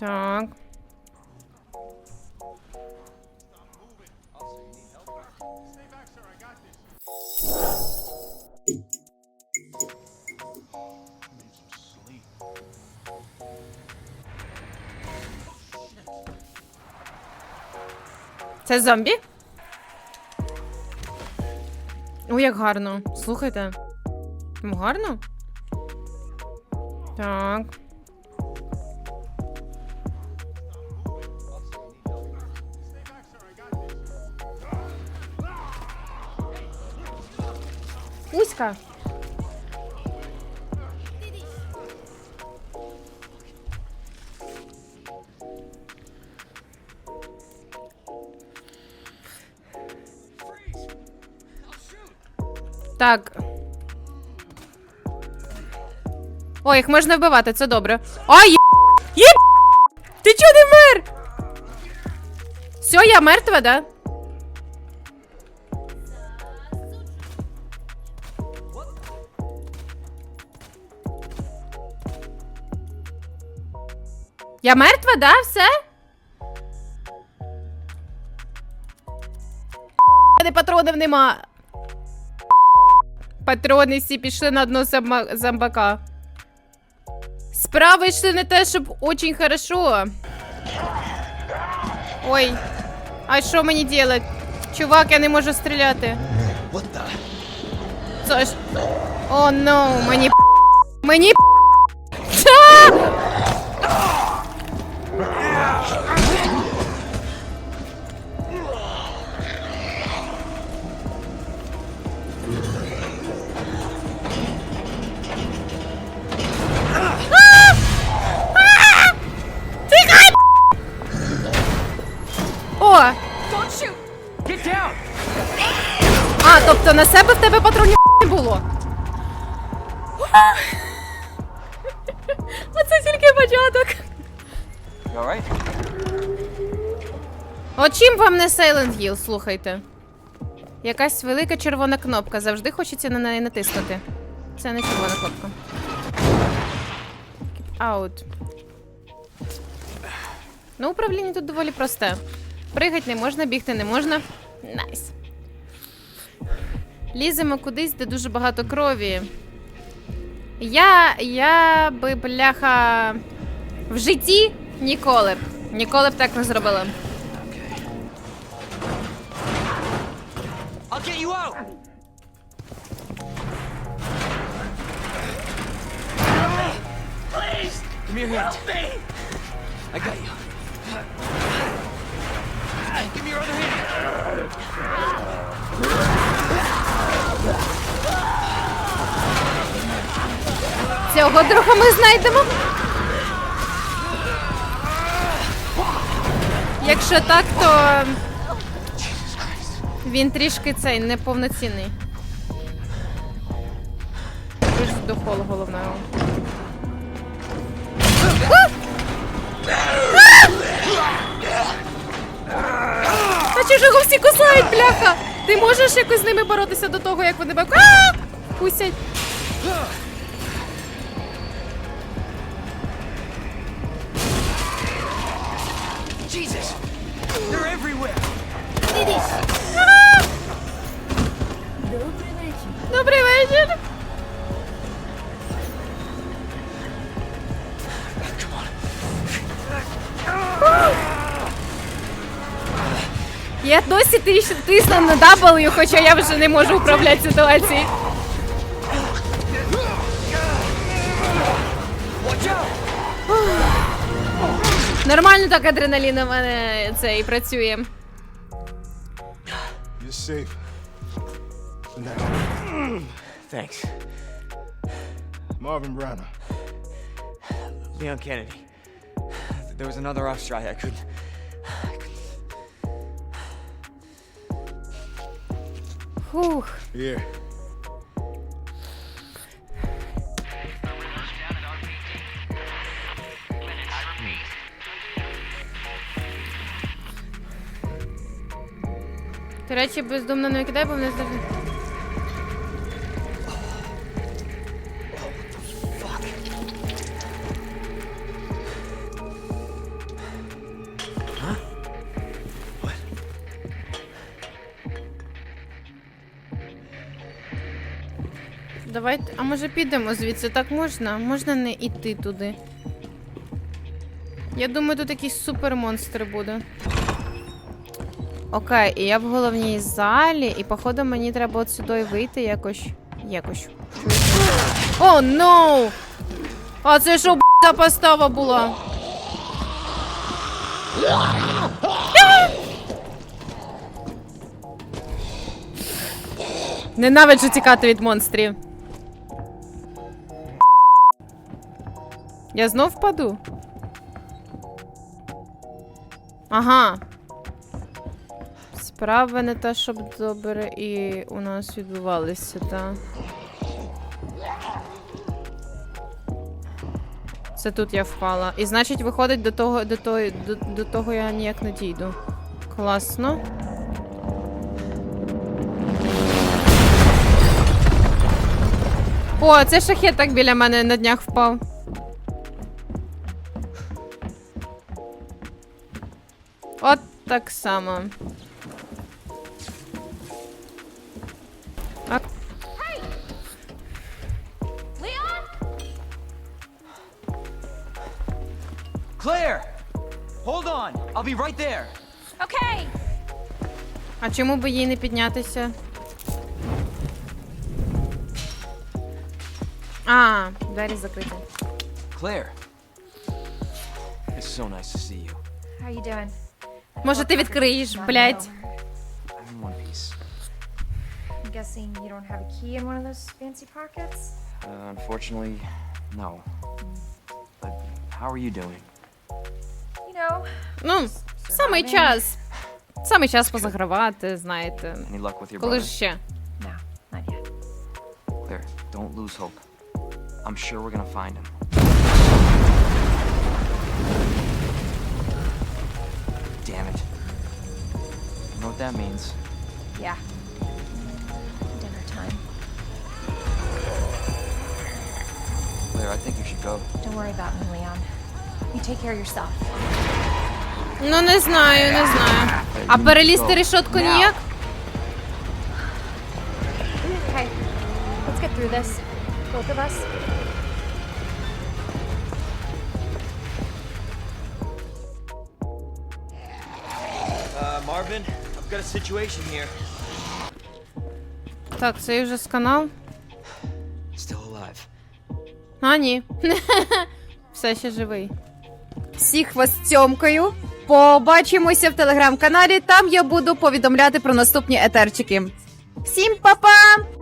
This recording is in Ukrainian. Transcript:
Так. Це зомбі? Ой, як гарно. Слухайте. Гарно? Так. Уська. Так. Ой, їх можна вбивати, це добре. Ай, є... Ти чого не мер? Все, я мертва, да? Я мертва, да? Все? мене патронів нема. Патрони всі пішли на дно зомба- зомбака. Справи йшли не те, щоб очень хорошо. Ой. А що мені делать? Чувак, я не можу стріляти. What the? Це ж. О, ну, мені п- Мені А, тобто на себе в тебе патронів не було. Оце тільки початок. Alright? От чим вам не Silent Hill, слухайте. Якась велика червона кнопка. Завжди хочеться на неї натиснути. Це не червона кнопка. Аут. Ну, управління тут доволі просте. Пригати не можна, бігти не можна. Найс. Ліземо кудись, де дуже багато крові. Я. Я би, бляха. В житті ніколи б. Ніколи б так не зробила. I'll get you out! Please! Give me your hand. I got you. Give me your other hand. Цього друга ми знайдемо. Якщо так, то він трішки цей неповноцінний. Ключ до холу головного. Ж його всі кусають, бляха? Ти можеш якось з ними боротися до того, як вони тебе А! Я досі тис- тисну на W, хоча я вже не можу управляти ситуацією. Нормально так адреналін у мене це і працює. Thanks. Marvin Browner. Leon Kennedy. There was another off strike. I couldn't. Фух. Yeah. До речі бездумно не викидай, бо вони завжди. Давайте. А може підемо звідси? Так можна? Можна не йти туди. Я думаю, тут якийсь супермонстр буде. Окей, і я в головній залі, і походу мені треба от сюди вийти якось. Якось. О, ноу! А це що б**, за постава була? Ненавиджу тікати від монстрів. Я знов впаду. Ага. Справа не та, щоб добре і у нас відбувалися, та. Це тут я впала. І значить, виходить до того, до того, до, до того я ніяк не дійду. Класно. О, це шахет так біля мене на днях впав. Так само. А, Claire! Hold on! I'll be right there! Okay. а чому би їй не піднятися? А, двері закриті. Claire! It's so nice to see you. How you doing? Може, ти відкриєш, блядь. I'm in one piece. I'm guessing you don't have a key in one of those fancy pockets? Uh, unfortunately, no. But how are you doing? You know, Ну, самий час. Самий час позагравати, знаєте. Any luck with your Коли brother? ж ще? no, not yet. Claire, don't lose hope. I'm sure we're gonna find him. Damn it. You know what that means? Yeah. Dinner time. Claire, I think you should go. Don't worry about me, Leon. You take care of yourself. Ну, не знаю, не знаю. А перелізти решетку ніяк? Okay, let's get through this. Both of us. Marvin, I've got a situation here. Так, це вже сканал. Still alive. А, ні. Все ще живий. Всіх вас цьомкою. Побачимося в телеграм-каналі. Там я буду повідомляти про наступні етерчики. Всім па-па!